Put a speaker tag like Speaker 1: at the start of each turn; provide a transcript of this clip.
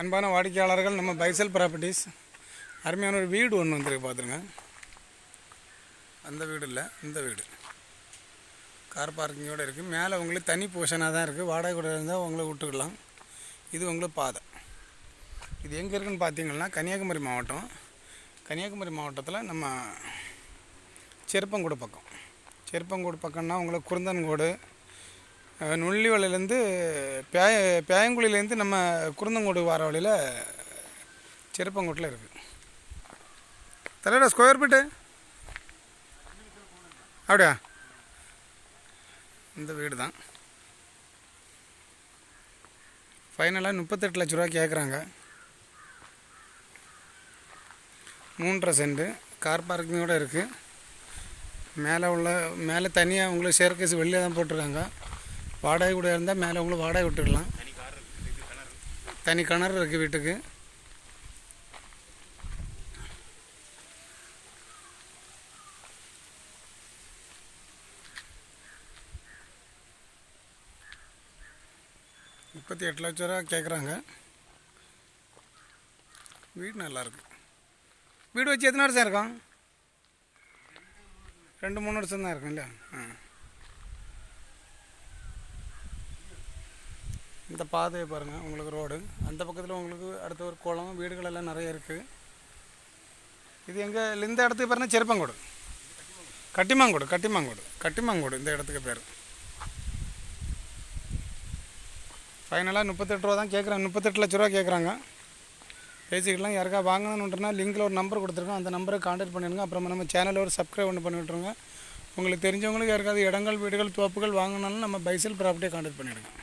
Speaker 1: அன்பான வாடிக்கையாளர்கள் நம்ம பைசல் ப்ராப்பர்ட்டிஸ். அருமையான ஒரு வீடு ஒன்று வந்துருக்கு பார்த்துருங்க அந்த வீடு இல்லை இந்த வீடு. கார் பார்க்கிங்கோடு இருக்குது மேலே உங்களுக்கு தனி போர்ஷனாக தான் இருக்குது வாடகை கூட இருந்தால் உங்களை விட்டுக்கலாம். இது உங்களுக்கு பாதை. இது எங்கே இருக்குன்னு பார்த்தீங்கன்னா கன்னியாகுமரி மாவட்டம். கன்னியாகுமரி மாவட்டத்தில் நம்ம செருப்பங்கோடு பக்கம். செருப்பங்கோடு பக்கம்னா உங்களுக்கு குருந்தன்கோடு நுள்ளிவலையிலேருந்து பேய பேயங்குழிலேருந்து நம்ம குருந்தங்கோடு வர வழியில் செருப்பங்கோட்டில் இருக்குது தலைவரா ஸ்கொயர் ஃபீட்டு அப்படியா? இந்த வீடு தான் ஃபைனலாக முப்பத்தெட்டு லட்ச ரூபா கேட்குறாங்க மூன்றரை சென்ட். கார் பார்க்கிங்கோடு இருக்குது மேலே உள்ள மேலே தனியாக உங்களுக்கு சேர்க்கஸ் வெளியே தான் போட்டிருக்காங்க. வாடகை கூட இருந்தால் மேலே உங்களுக்கு வாடகை விட்டுக்கலாம் தனி கிணறு இருக்குது வீட்டுக்கு. முப்பத்தி எட்டு லட்ச ரூபா கேட்குறாங்க வீடு நல்லாயிருக்கு வீடு வச்சு எத்தனை வருஷம் இருக்கும்? ரெண்டு மூணு வருஷம் தான் இருக்கும் இல்லையா ஆ. இந்த பாதையை பாருங்கள் உங்களுக்கு ரோடு. அந்த பக்கத்தில் உங்களுக்கு அடுத்த ஒரு குளம் வீடுகள் எல்லாம் நிறைய இருக்குது இது எங்கே இந்த இடத்துக்கு பாருங்கள் செருப்பங்கோடு. கட்டிமாங்கோடு கட்டிமாங்கோடு கட்டிமாங்கோடு இந்த இடத்துக்கு பேர். ஃபைனலாக முப்பத்தெட்டு ரூபா தான் கேட்குறாங்க. முப்பத்தெட்டு லட்ச ரூபா கேட்குறாங்க. பேசிக்கலாம் யாருக்கா வாங்கணுன்றனா லிங்கில் ஒரு நம்பர் கொடுத்துருக்கோம். அந்த நம்பரை காண்டாக்ட் பண்ணிடுங்க. அப்புறமா நம்ம சேனலில் ஒரு சப்ஸ்கிரைப் ஒன்று பண்ணிவிட்டுருங்க. உங்களுக்கு தெரிஞ்சவங்களுக்கு யாருக்காவது இடங்கள் வீடுகள் தோப்புகள் வாங்கினாலும் நம்ம பைசல் ப்ராப்பர்ட்டியை காண்டாக்ட் பண்ணிவிடுங்க